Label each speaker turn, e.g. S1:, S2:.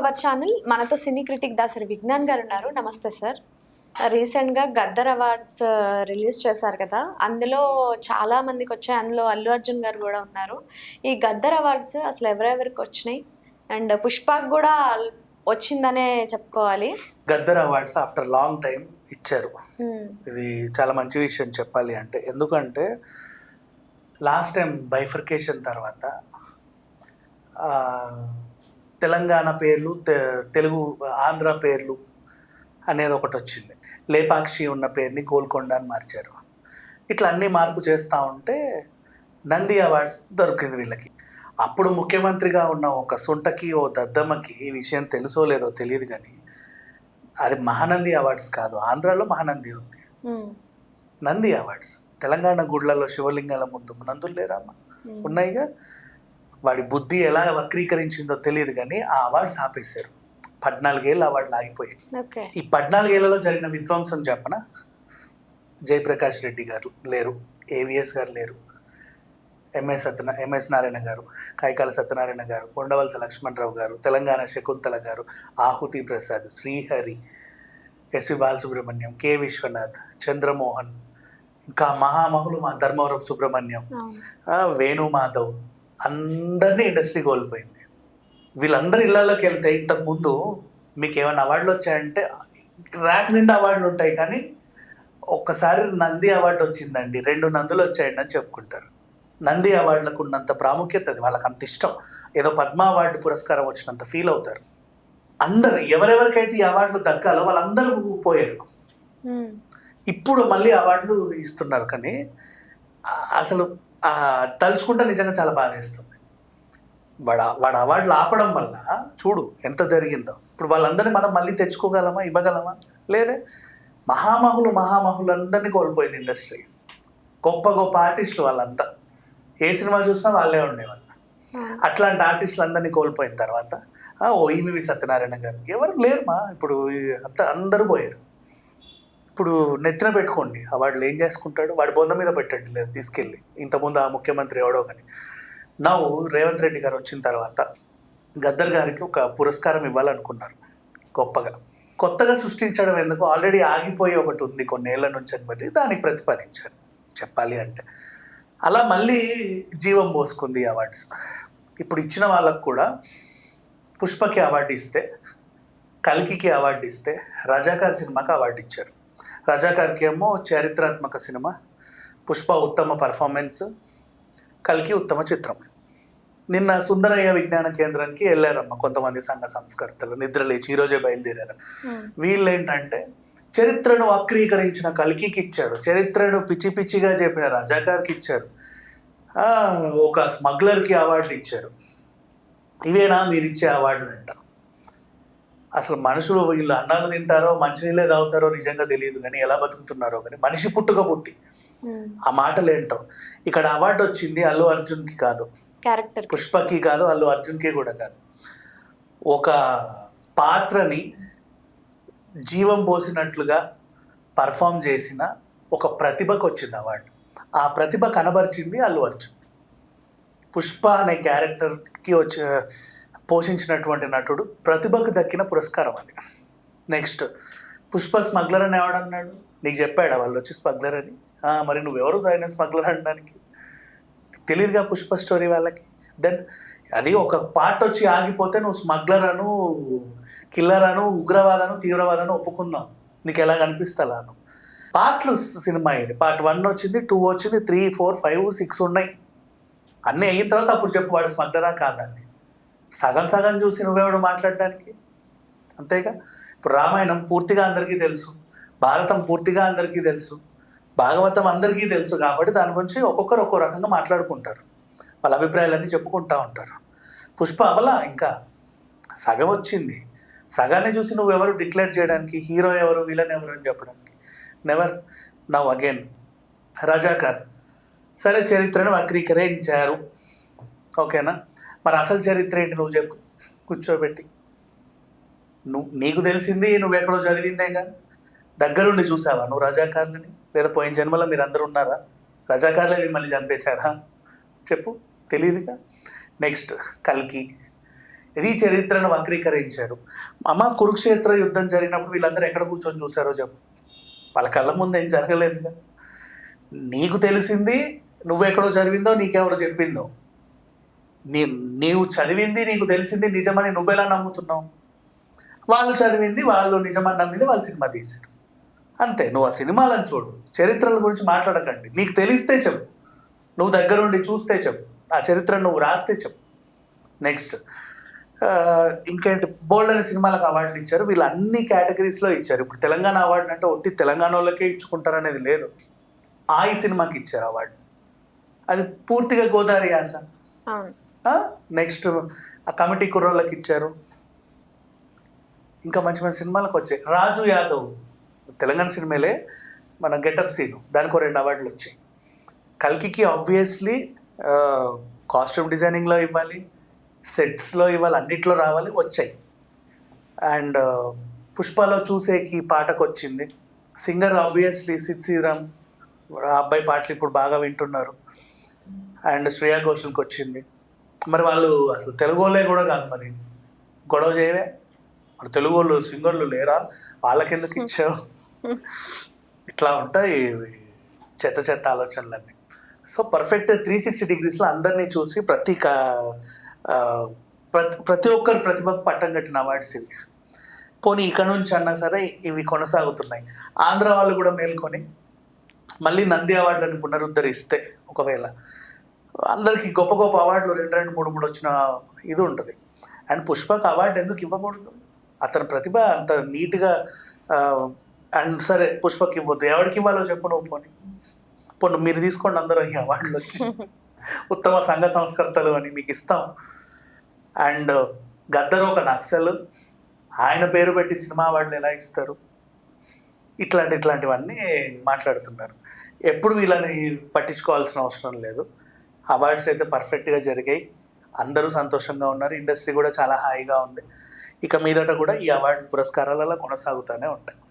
S1: Our channel. మనతో సినీ critic Dasari Vignan గారు ఉన్నారు. నమస్తే సార్. రీసెంట్గా గద్దర్ అవార్డ్స్ రిలీజ్ చేశారు కదా. అందులో చాలా మందికి వచ్చాయి. అందులో అల్లు అర్జున్ గారు కూడా ఉన్నారు. ఈ గద్దర్ అవార్డ్స్ అసలు ఎవరెవరికి వచ్చినాయి? అండ్ పుష్పకు కూడా వచ్చిందనే చెప్పుకోవాలి.
S2: Gaddar awards after long time ఇచ్చారు. ఇది చాలా మంచి విషయం చెప్పాలి అంటే. ఎందుకంటే లాస్ట్ టైం బైఫర్కేషన్ తర్వాత తెలంగాణ పేర్లు తెలుగు ఆంధ్ర పేర్లు అనేది ఒకటి వచ్చింది. లేపాక్షి ఉన్న పేరుని గోల్కొండ అని మార్చారు. ఇట్లా అన్ని మార్పు చేస్తూ ఉంటే నంది అవార్డ్స్ దొరికింది వీళ్ళకి. అప్పుడు ముఖ్యమంత్రిగా ఉన్న ఒక సుంటకి ఓ దద్దమ్మకి ఈ విషయం తెలుసో లేదో తెలియదు కానీ అది మహానంది అవార్డ్స్ కాదు. ఆంధ్రాలో మహానంది ఉంది. నంది అవార్డ్స్. తెలంగాణ గుడ్లలో శివలింగాల ముందు నందులు
S1: Hmm.
S2: ఉన్నాయిగా? వాడి బుద్ధి ఎలా వక్రీకరించిందో తెలియదు కానీ ఆ అవార్డ్స్ ఆపేశారు. పద్నాలుగేళ్ళు అవార్డులు ఆగిపోయాయి. ఈ పద్నాలుగేళ్ళలో జరిగిన విధ్వంసం చెప్పన? జయప్రకాష్ రెడ్డి గారు లేరు ఏవిఎస్ గారు లేరు ఎంఎస్ సత్యన ఎంఎస్ నారాయణ గారు కైకాల సత్యనారాయణ గారు కొండవలస లక్ష్మణరావు గారు తెలంగాణ శకుంతల గారు ఆహుతి ప్రసాద్ శ్రీహరి ఎస్వి బాలసుబ్రహ్మణ్యం కె విశ్వనాథ్ చంద్రమోహన్ ఇంకా మహామహులు మా ధర్మవరం సుబ్రహ్మణ్యం
S1: అవును.
S2: అందరినీ ఇండస్ట్రీ కోల్పోయింది. వీళ్ళందరి ఇళ్ళలోకి వెళ్తే ఇంతకు ముందు మీకు ఏమైనా అవార్డులు వచ్చాయంటే ర్యాక్ నిండా అవార్డులు ఉంటాయి కానీ ఒక్కసారి నంది అవార్డు వచ్చిందండి. రెండు నందులు వచ్చాయండి అని చెప్పుకుంటారు. నంది అవార్డులకు ఉన్నంత ప్రాముఖ్యత అది. వాళ్ళకి అంత ఇష్టం. ఏదో పద్మ అవార్డు పురస్కారం వచ్చినంత ఫీల్ అవుతారు. అందరు ఎవరెవరికైతే ఈ అవార్డులు దక్కాలో వాళ్ళందరూ పోయారు. ఇప్పుడు మళ్ళీ అవార్డులు ఇస్తున్నారు కానీ అసలు తలుచుకుంటే నిజంగా చాలా బాధేస్తుంది. వాడు వాడు అవార్డులు ఆపడం వల్ల చూడు ఎంత జరిగిందో. ఇప్పుడు వాళ్ళందరినీ మనం మళ్ళీ తెచ్చుకోగలమా ఇవ్వగలమా? లేదే. మహామహులు మహామహులు అందరినీ కోల్పోయింది ఇండస్ట్రీ. గొప్ప గొప్ప ఆర్టిస్టులు వాళ్ళంతా. ఏ సినిమా చూసినా వాళ్ళే ఉండేవాళ్ళు. అట్లాంటి ఆర్టిస్టులు అందరినీ కోల్పోయిన తర్వాత ఓ ఈవివి సత్యనారాయణ గారు. ఎవరు లేరు మా ఇప్పుడు అంత అందరూ పోయారు. ఇప్పుడు నెత్తిన పెట్టుకోండి. ఆ వాడు ఏం చేసుకుంటాడు? వాడి బొంద మీద పెట్టండి లేదు తీసుకెళ్ళి. ఇంతకుముందు ఆ ముఖ్యమంత్రి ఎవడో కానీ. నా రేవంత్ రెడ్డి గారు వచ్చిన తర్వాత గద్దర్ గారికి ఒక పురస్కారం ఇవ్వాలనుకున్నారు గొప్పగా. కొత్తగా సృష్టించడం ఎందుకు? ఆల్రెడీ ఆగిపోయి ఒకటి ఉంది కొన్నేళ్ళ నుంచి అని బట్టి దానికి ప్రతిపాదించారు. చెప్పాలి అంటే. అలా మళ్ళీ జీవం పోసుకుంది అవార్డ్స్. ఇప్పుడు ఇచ్చిన వాళ్ళకు కూడా పుష్పకి అవార్డు ఇస్తే కల్కికి అవార్డు ఇస్తే రజాకార్ సినిమాకి అవార్డు ఇచ్చారు. రజాకార్కి ఏమో చారిత్రాత్మక సినిమా పుష్ప ఉత్తమ పర్ఫార్మెన్స్ కల్కి ఉత్తమ చిత్రం. నిన్న సుందరయ్య విజ్ఞాన కేంద్రానికి వెళ్ళారమ్మ కొంతమంది సంఘ సంస్కర్తలు నిద్ర లేచి ఈరోజే బయలుదేరారు. వీళ్ళు ఏంటంటే చరిత్రను వక్రీకరించిన కల్కికి ఇచ్చారు చరిత్రను పిచ్చి పిచ్చిగా చెప్పిన రజాకార్కి ఇచ్చారు ఒక స్మగ్లర్కి అవార్డు ఇచ్చారు ఇవేనా మీరు ఇచ్చే అవార్డులు అంట అసలు మనుషులు వీళ్ళు అన్నాలు తింటారో మంచినీళ్ళే తాగుతారో నిజంగా తెలియదు కానీ ఎలా బతుకుతున్నారో కానీ మనిషి పుట్టుక పుట్టి. ఆ మాటలు ఏంటో ఇక్కడ అవార్డు వచ్చింది అల్లు అర్జున్కి కాదు.
S1: క్యారెక్టర్
S2: పుష్పకి కాదు అల్లు అర్జున్కి కూడా కాదు. ఒక పాత్రని జీవం పోసినట్లుగా పర్ఫామ్ చేసిన ఒక ప్రతిభకు వచ్చింది అవార్డు. ఆ ప్రతిభ కనబరిచింది అల్లు అర్జున్. పుష్ప అనే క్యారెక్టర్కి వచ్చి పోషించినటువంటి నటుడు ప్రతిభకు దక్కిన పురస్కారం అది. నెక్స్ట్ పుష్ప స్మగ్లర్ అని ఎవడన్నాడు నీకు చెప్పాడు వాళ్ళు వచ్చి స్మగ్లర్ అని? మరి నువ్వెవరు ఆయన స్మగ్లర్ అనడానికి? తెలియదుగా పుష్ప స్టోరీ వాళ్ళకి? దెన్ అది ఒక పార్ట్ వచ్చి ఆగిపోతే నువ్వు స్మగ్లర్ అను కిల్లర్ అను ఉగ్రవాదను తీవ్రవాదను ఒప్పుకుందాం. నీకు ఎలా కనిపిస్తాను పార్ట్లు సినిమా ఇది. పార్ట్ వన్ వచ్చింది టూ వచ్చింది త్రీ ఫోర్ ఫైవ్ సిక్స్ ఉన్నాయి. అన్నీ అయిన తర్వాత అప్పుడు చెప్పు వాడు స్మగ్లరా కాదని సగం సగం చూసి నువ్వెవడు మాట్లాడడానికి? అంతేగా? ఇప్పుడు రామాయణం పూర్తిగా అందరికీ తెలుసు. భారతం పూర్తిగా అందరికీ తెలుసు. భాగవతం అందరికీ తెలుసు కాబట్టి దాని గురించి ఒక్కొక్కరు ఒక్కో రకంగా మాట్లాడుకుంటారు. వాళ్ళ అభిప్రాయాలన్నీ చెప్పుకుంటా ఉంటారు. పుష్ప అవలా ఇంకా సగం వచ్చింది. సగాన్ని చూసి నువ్వెవరు డిక్లేర్ చేయడానికి? హీరో ఎవరు? విలన్ ఎవరు అని చెప్పడానికి? నెవర్. Now again. రజాకర్. సరే చరిత్రను వక్రీకరించారు. ఓకేనా? మరి అసలు చరిత్ర ఏంటి నువ్వు చెప్పు. కూర్చోబెట్టి. నువ్వు నీకు తెలిసింది నువ్వు ఎక్కడో చదివిందేగా దగ్గరుండి చూసావా నువ్వు రజాకారులని? లేదా పోయిన జన్మలో మీరు అందరూ ఉన్నారా? రజాకారులే మిమ్మల్ని చంపేశారా? చెప్పు తెలియదుగా నెక్స్ట్ కల్కి. ఇది చరిత్రను వక్రీకరించారు. అమ్మ కురుక్షేత్ర యుద్ధం జరిగినప్పుడు వీళ్ళందరూ ఎక్కడ కూర్చొని చూసారో చెప్పు. వాళ్ళ కళ్ళ ముందు ఏం జరగలేదుగా. నీకు తెలిసింది నువ్వెక్కడో చదివిందో నీకెవడో చెప్పిందో. నీ నీవు చదివింది నీకు తెలిసింది నిజమని నువ్వెలా నమ్ముతున్నావు? వాళ్ళు చదివింది వాళ్ళు నిజమని నమ్మింది వాళ్ళు సినిమా తీశారు. అంతే నువ్వు ఆ సినిమాలను చూడు. చరిత్రల గురించి మాట్లాడకండి. నీకు తెలిస్తే చెప్పు. నువ్వు దగ్గరుండి చూస్తే చెప్పు. ఆ చరిత్ర నువ్వు రాస్తే చెప్పు. నెక్స్ట్ ఇంకేంటి? బోల్డ్ అనే సినిమాలకు అవార్డులు ఇచ్చారు. వీళ్ళు అన్ని కేటగిరీస్లో ఇచ్చారు. ఇప్పుడు తెలంగాణ అవార్డులు అంటే ఒట్టి తెలంగాణ వాళ్ళకే ఇచ్చుకుంటారు అనేది లేదు. ఆ సినిమాకి ఇచ్చారు అవార్డు. అది పూర్తిగా గోదావరి యాస. నెక్స్ట్ ఆ కమిటీ కుర్రోళ్ళకి ఇచ్చారు. ఇంకా మంచి మంచి సినిమాలకు వచ్చాయి. రాజు యాదవ్ తెలంగాణ సినిమాలే మన గెటప్ సీన్. దానికి ఒక రెండు అవార్డులు వచ్చాయి. కల్కికి ఆబ్వియస్లీ కాస్ట్యూమ్ డిజైనింగ్లో ఇవ్వాలి సెట్స్లో ఇవ్వాలి అన్నిట్లో రావాలి వచ్చాయి. అండ్ పుష్పలో చూసేకి పాటకు వచ్చింది. సింగర్ ఆబ్వియస్లీ సిద్ శ్రీరామ్ ఆ అబ్బాయి పాటలు ఇప్పుడు బాగా వింటున్నారు. అండ్ శ్రేయా ఘోషల్కి వచ్చింది. మరి వాళ్ళు అసలు తెలుగు వాళ్ళే కూడా కాదు మరి. గొడవ చేయవే మరి తెలుగు వాళ్ళు సింగర్లు లేరా? వాళ్ళకెందుకు ఇచ్చావు? ఇట్లా ఉంటాయి చెత్త చెత్త ఆలోచనలన్నీ. సో పర్ఫెక్ట్ త్రీ సిక్స్టీ డిగ్రీస్లో అందరినీ చూసి ప్రతి ప్రతి ప్రతి ఒక్కరి ప్రతిభకు పట్టం కట్టిన అవార్డ్స్ ఇవి. పోనీ ఇక్కడ నుంచి అన్నా సరే ఇవి కొనసాగుతున్నాయి. ఆంధ్ర వాళ్ళు కూడా మేల్కొని మళ్ళీ నంది అవార్డులను పునరుద్ధరిస్తే ఒకవేళ అందరికీ గొప్ప గొప్ప అవార్డులు రెండు రెండు మూడు మూడు వచ్చిన ఇది ఉంటుంది. అండ్ పుష్పకు అవార్డు ఎందుకు ఇవ్వకూడదు? అతని ప్రతిభ అంత నీట్గా అండ్ సరే పుష్పకి ఇవ్వద్దు ఎవరికి ఇవ్వాలో చెప్పు నువ్వు పోనీ. పోను మీరు తీసుకోండి అందరూ ఈ అవార్డులు వచ్చి. ఉత్తమ సంఘ సంస్కర్తలు అని మీకు ఇస్తాం. అండ్ గద్దర్ ఒక నక్సల్. ఆయన పేరు పెట్టి సినిమా అవార్డులు ఎలా ఇస్తారు? ఇట్లాంటి ఇట్లాంటివన్నీ మాట్లాడుతున్నారు. ఎప్పుడు వీళ్ళని పట్టించుకోవాల్సిన అవసరం లేదు. అవార్డ్స్ అయితే పర్ఫెక్ట్గా జరిగాయి. అందరూ సంతోషంగా ఉన్నారు. ఇండస్ట్రీ కూడా చాలా హాయిగా ఉంది. ఇక మీదట కూడా ఈ అవార్డు పురస్కారాలలో కొనసాగుతూనే ఉంటాయి.